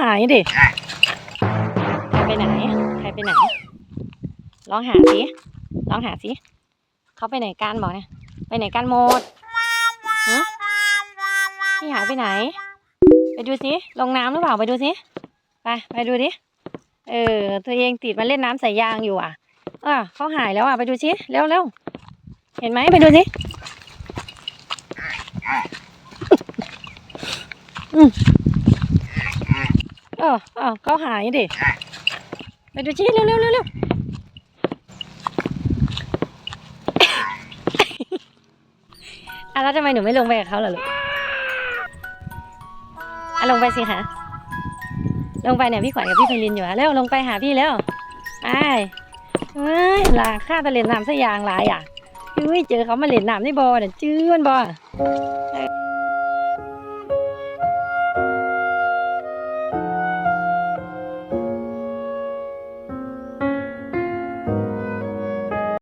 หายดิใครไปไหน ใครไปไหน ลองหาสิ ลองหาสิ เขาไปไหนกันบอกเนี่ย ไปไหนกันหมดฮะพี่หายไปไหน ไปดูสิ ลงน้ำหรือเปล่า ไปดูสิ ไป ไปดูดิ เออ ตัวเองติดมาเล่นน้ำใส่ยางอยู่อะ เออเขาหายแล้วอะ ไปดูสิ เร็วเร็วเห็นไหมไปดูสิอืม ออเออเขาหายดิไปดูสิเร็วเร็วเร็วเร็วอะแล้วทำไมหนูไม่ลงไปกับเขาล่ะลูกอะลงไปสิคะลงไปเนี่ยพี่ขวัญกับพี่ไพลินอยู่อะเร็วลงไปหาพี่แล้วไปเฮ้ยลาข้าตะเลนน้ำสยางลายอะเฮ้ยเจอเขามาเล่นน้ำในบ่อเนี่ยจื้อนบ่อ